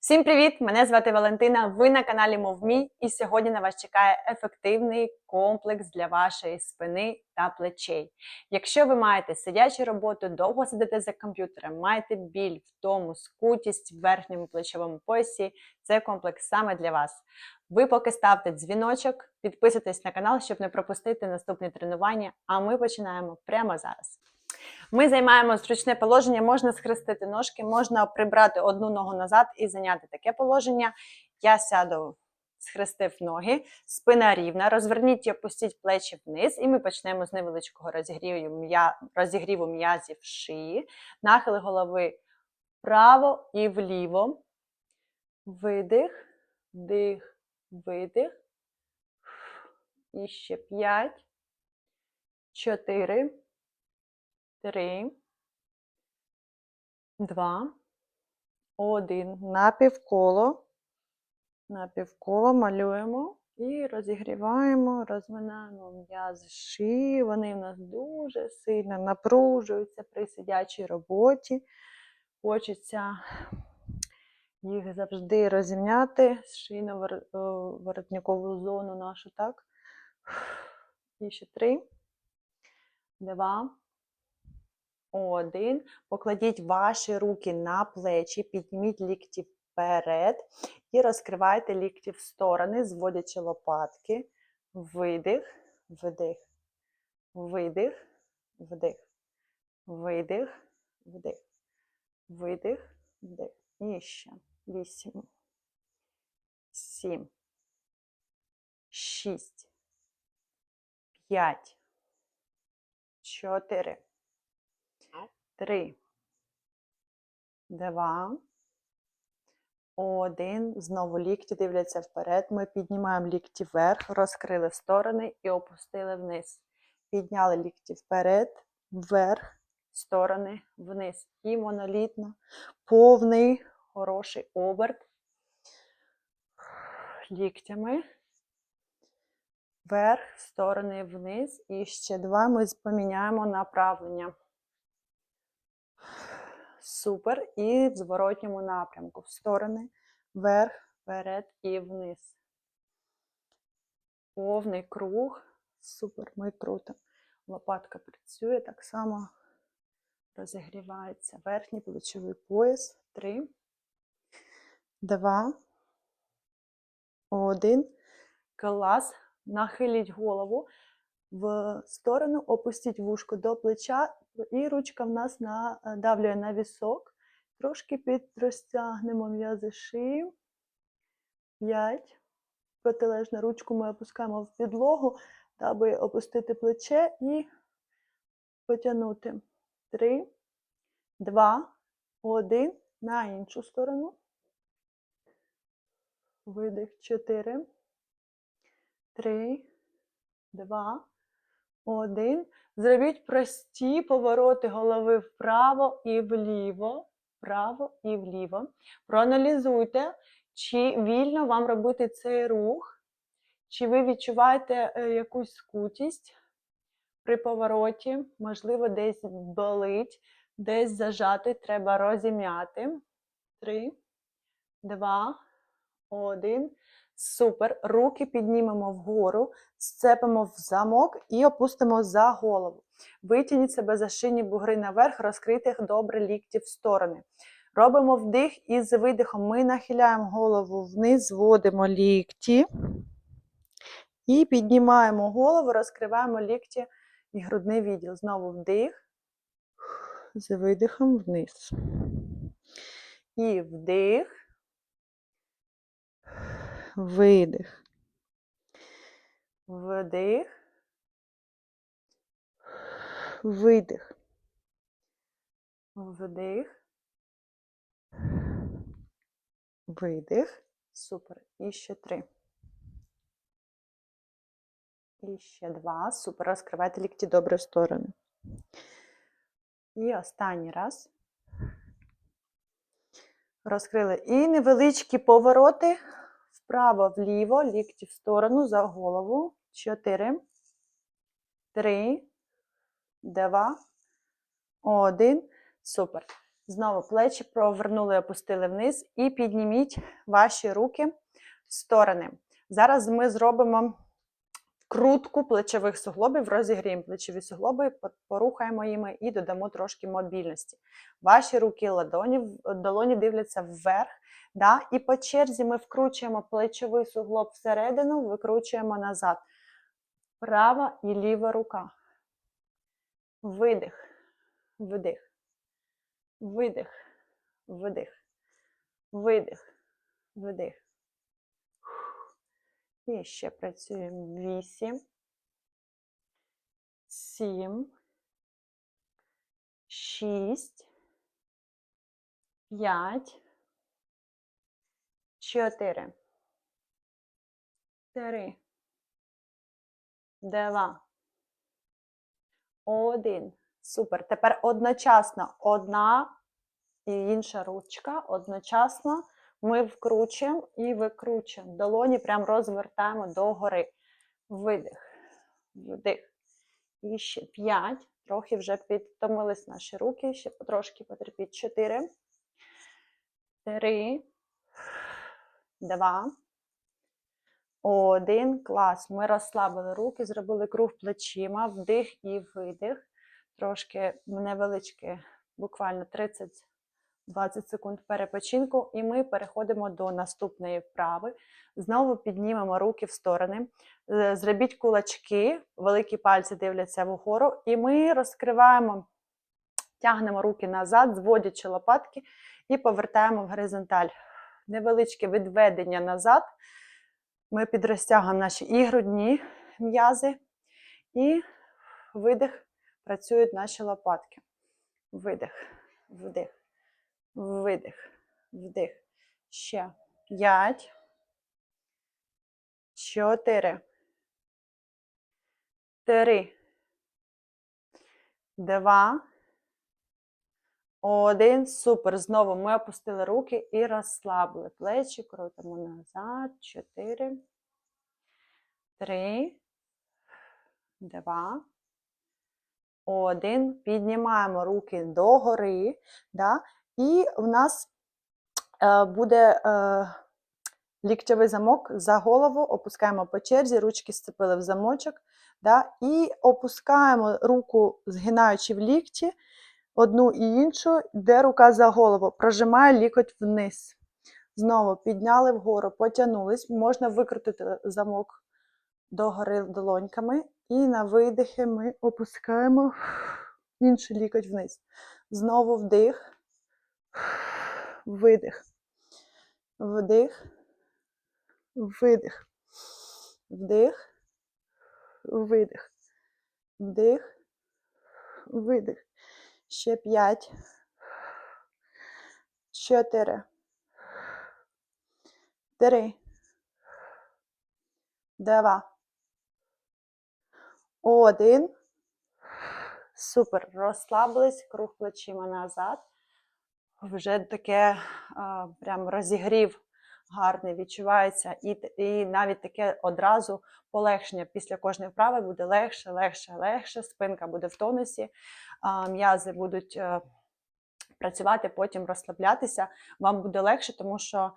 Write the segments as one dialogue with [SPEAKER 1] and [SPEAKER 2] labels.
[SPEAKER 1] Всім привіт! Мене звати Валентина. Ви на каналі MoveMe і сьогодні на вас чекає ефективний комплекс для вашої спини та плечей. Якщо ви маєте сидячу роботу, довго сидите за комп'ютером, маєте біль, втому, скутість в верхньому плечовому поясі, це комплекс саме для вас. Ви поки ставте дзвіночок, підписуйтесь на канал, щоб не пропустити наступні тренування. А ми починаємо прямо зараз. Ми займаємо зручне положення, можна схрестити ножки, можна прибрати одну ногу назад і зайняти таке положення. Я сяду, схрестив ноги, спина рівна, розверніть і опустіть плечі вниз, і ми почнемо з невеличкого розігріву, м'я... розігріву м'язів шиї, нахили голови вправо і вліво. Видих, вдих, видих. І ще п'ять, чотири три, два, один. Напівколо. Напівколо малюємо і розігріваємо, розминаємо м'язи шиї. Вони в нас дуже сильно напружуються при сидячій роботі. Хочеться їх завжди розімняти, шийно-воротникову зону нашу, так? І ще три два, один. Покладіть ваші руки на плечі, підніміть лікті вперед і розкривайте лікті в сторони, зводячи лопатки. Видих, вдих, видих, вдих, видих, вдих, видих, вдих. І ще. Вісім. Сім. Шість. П'ять чотири, три, два, один. Знову лікті дивляться вперед. Ми піднімаємо лікті вверх, розкрили сторони і опустили вниз. Підняли лікті вперед, вверх, сторони, вниз. І монолітно, повний, хороший оберт. Ліктями вверх, сторони вниз. І ще два ми поміняємо направлення. Супер. І в зворотньому напрямку. В сторони, вверх, вперед і вниз. Повний круг. Супер, ми круто. Лопатка працює, так само розігрівається верхній плечовий пояс. Три, два, один. Клас. Нахиліть голову в сторону, опустіть вушко до плеча, і ручка в нас надавлює на вісок. Трошки підрозтягнемо м'язи шию. П'ять. Протилежну ручку ми опускаємо в підлогу, аби опустити плече і потягнути. Три, два, один. На іншу сторону. Видих. Чотири три, два, один. Зробіть прості повороти голови вправо і вліво, вправо і вліво. Проаналізуйте, чи вільно вам робити цей рух, чи ви відчуваєте е, якусь скутість при повороті, можливо, десь болить, десь зажати, треба розім'яти. Три, два, один. Супер. Руки піднімемо вгору, сцепимо в замок і опустимо за голову. Витягніть себе за шині бугри наверх, розкрийте добре лікті в сторони. Робимо вдих і з видихом ми нахиляємо голову вниз, зводимо лікті. І піднімаємо голову, розкриваємо лікті і грудний відділ. Знову вдих, з видихом вниз. І вдих видих. Вдих. Видих. Вдих. Видих. Супер. І ще три. І ще два. Супер. Розкривайте лікті добре в сторони. І останній раз. Розкрили. І невеличкі повороти Вправо, вліво, лікті в сторону за голову. Чотири, три, два, один. Супер. Знову плечі провернули, опустили вниз і підніміть ваші руки в сторони. Зараз ми зробимо крутку плечових суглобів, розігріємо плечові суглоби, порухаємо їми і додамо трошки мобільності. Ваші руки ладоні, долоні дивляться вверх. Да? І по черзі ми вкручуємо плечовий суглоб всередину, викручуємо назад. Права і ліва рука. Видих, вдих, видих, вдих, видих, вдих. І ще працюємо. Вісім, сім, шість, п'ять, чотири, три, два, один. Супер. Тепер одночасно одна і інша ручка. Одночасно ми вкручуємо і викручуємо. Долоні прям розвертаємо догори. Видих, вдих. І ще п'ять. Трохи вже підтомились наші руки. Ще потрошки потерпіть. Чотири. Три. Два. Один. Клас. Ми розслабили руки, зробили круг плечима, вдих і видих. Трошки невеличке, буквально 30 20 секунд перепочинку, і ми переходимо до наступної вправи. Знову піднімемо руки в сторони. Е, Зробіть кулачки, великі пальці дивляться вгору, і ми розкриваємо, тягнемо руки назад, зводячи лопатки, і повертаємо в горизонталь. Невеличке відведення назад. Ми підрозтягуємо наші і грудні м'язи, і видих, працюють наші лопатки. Видих, вдих. Видих, вдих. Ще. П'ять. Чотири. Три. Два. Один. Супер. Знову ми опустили руки і розслабили плечі. Крутимо назад. Чотири. Три. Два. Один. Піднімаємо руки догори. Да? І в нас е, буде е, ліктьовий замок за голову, опускаємо по черзі, ручки сцепили в замочок. Да? І опускаємо руку, згинаючи в лікті, одну і іншу, де рука за голову, прожимає лікоть вниз. Знову підняли вгору, потягнулись. Можна викрутити замок догори долоньками. І на видихи ми опускаємо інший лікоть вниз. Знову вдих. Видих. Вдих. Видих. Вдих. Видих. Вдих. Видих. Ще п'ять. Чотири. Три. Два. Один. Супер. Розслабились, круг плечима назад вже таке прям розігрів гарний відчувається, і, і навіть таке одразу полегшення після кожної вправи буде легше, легше, легше, спинка буде в тонусі, м'язи будуть е, працювати, потім розслаблятися. Вам буде легше, тому що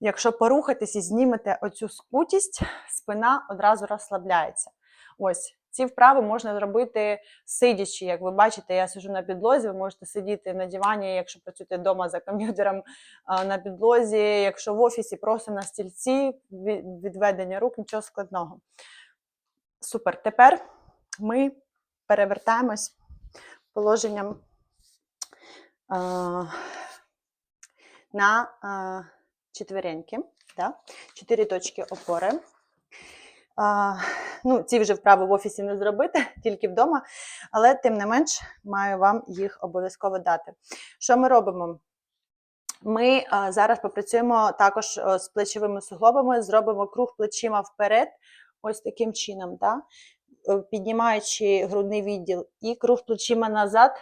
[SPEAKER 1] якщо порухатись і знімете оцю скутість, спина одразу розслабляється. Ось. Ці вправи можна зробити сидячи. Як ви бачите, я сиджу на підлозі, ви можете сидіти на дивані, якщо працюєте вдома за комп'ютером на підлозі, якщо в офісі, просто на стільці, відведення рук, нічого складного. Супер. Тепер ми перевертаємось положенням а, на а, четвереньки. Да? Чотири точки опори. А, ну, ці вже вправи в офісі не зробити, тільки вдома, але тим не менш маю вам їх обов'язково дати. Що ми робимо? Ми а, зараз попрацюємо також е, з плечовими суглобами, зробимо круг плечима вперед, ось таким чином, да? Е, піднімаючи грудний відділ, і круг плечима назад,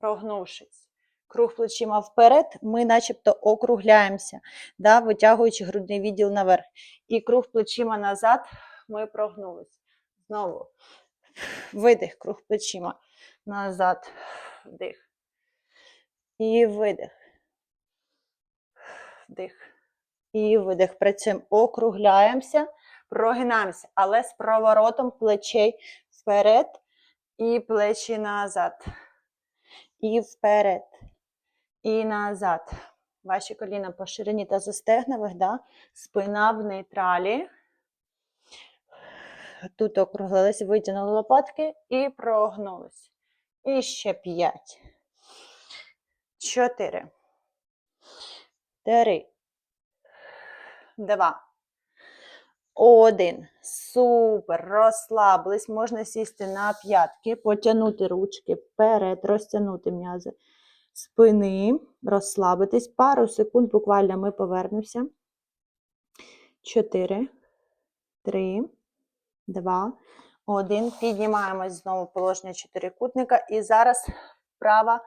[SPEAKER 1] прогнувшись. Круг плечима вперед, ми начебто округляємося, да? витягуючи грудний відділ наверх. І круг плечима назад, ми прогнулись. Знову видих, круг плечима назад, вдих. І видих. Вдих. І видих. Працюємо. Округляємося, прогинаємося, але з проворотом плечей вперед і плечі назад. І вперед. І назад. Ваші коліна по ширині та застегнових, да? спина в нейтралі. Тут округлились, витягнули лопатки і прогнулись. І ще п'ять. Чотири. Три. Два. Один. Супер. Розслабились. Можна сісти на п'ятки, потягнути ручки вперед, розтягнути м'язи спини, розслабитись. Пару секунд буквально ми повернемося. Чотири. Три. Два. Один. Піднімаємось знову в положення чотирикутника. І зараз вправа,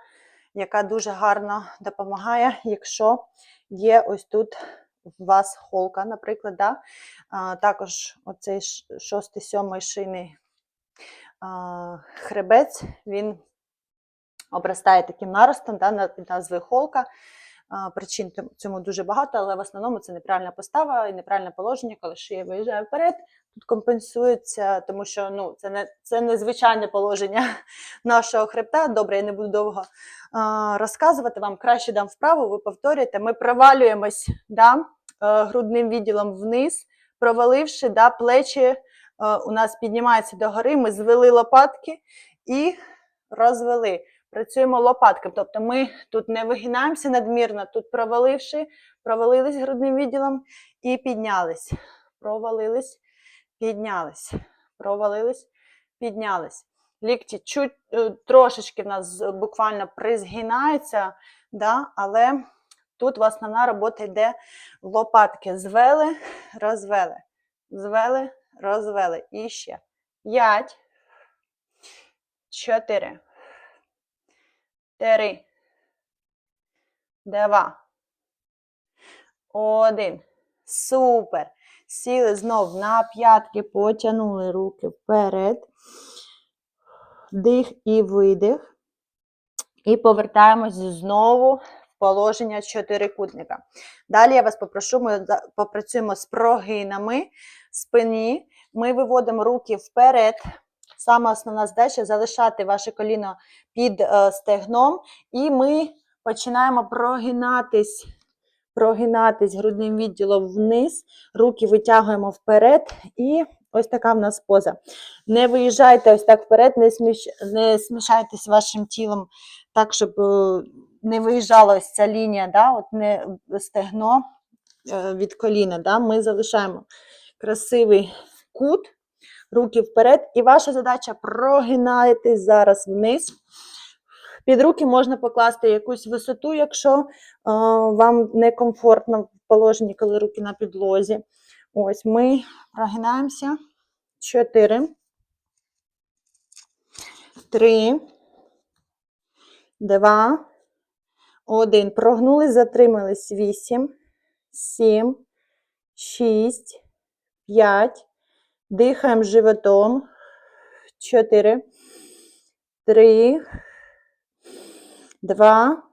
[SPEAKER 1] яка дуже гарно допомагає, якщо є ось тут у вас холка, наприклад, да? а, також оцей шостий, сьомий шийний а, хребець, він обростає таким наростом, да, під назвою холка. Причин цьому дуже багато, але в основному це неправильна постава і неправильне положення, коли шия виїжджає вперед. Тут компенсується, тому що ну, це не це незвичайне положення нашого хребта. Добре, я не буду довго а, розказувати вам. Краще дам вправу, ви повторюєте. Ми провалюємось да, е, грудним відділом вниз, проваливши да, плечі е, у нас піднімаються догори, ми звели лопатки і розвели. Працюємо лопатками. Тобто ми тут не вигинаємося надмірно, тут проваливши, провалились грудним відділом і піднялись. Провалились, піднялись. Провалились, піднялись. Лікті чуть е, трошечки в нас буквально призгинаються, да, але тут основна робота йде лопатки. Звели, розвели. Звели, розвели. І ще. П'ять. Чотири. Три. Два. Один. Супер. Сіли знов на п'ятки, потягнули руки вперед. Вдих і видих. І повертаємось знову в положення чотирикутника. Далі я вас попрошу, ми попрацюємо з прогинами спині. Ми виводимо руки вперед. Саме основна задача залишати ваше коліно під е, стегном, і ми починаємо прогинатись, прогинатись грудним відділом вниз, руки витягуємо вперед, і ось така в нас поза. Не виїжджайте ось так вперед, не, сміш... не смішайтесь вашим тілом так, щоб е, не виїжджала ось ця лінія, да? от не стегно е, від коліна. Да? Ми залишаємо красивий кут руки вперед. І ваша задача прогинаєтесь зараз вниз. Під руки можна покласти якусь висоту, якщо вам некомфортно в положенні, коли руки на підлозі. Ось ми прогинаємося. Чотири. Три. Два. Один. Прогнулись, затримались. Вісім. Сім. Шість. П'ять. Дихаємо животом. Чотири. Три. Два.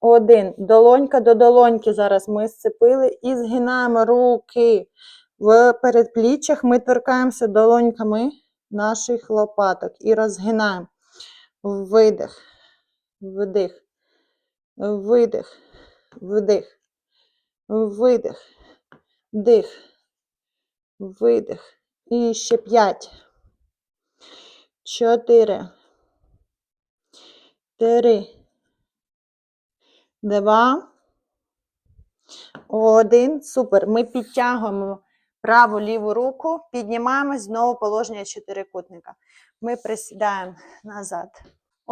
[SPEAKER 1] Один. Долонька до долоньки. Зараз ми сцепили і згинаємо руки. В передпліччях ми торкаємося долоньками наших лопаток і розгинаємо. Видих. Вдих. Видих. Вдих. Видих. Дих. Видих. І ще п'ять. Чотири. Три. Два. Один. Супер. Ми підтягуємо праву ліву руку, піднімаємось знову положення чотирикутника. Ми присідаємо назад.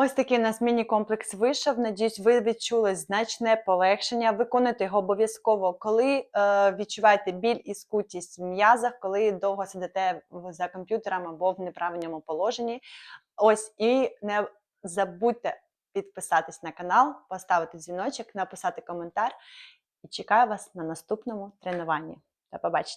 [SPEAKER 1] Ось такий у нас міні-комплекс вийшов. Надіюсь, ви відчули значне полегшення. Виконуйте його обов'язково, коли е, відчуваєте біль і скутість в м'язах, коли довго сидите за комп'ютером або в неправильному положенні. Ось і не забудьте підписатись на канал, поставити дзвіночок, написати коментар. І чекаю вас на наступному тренуванні. До побачення!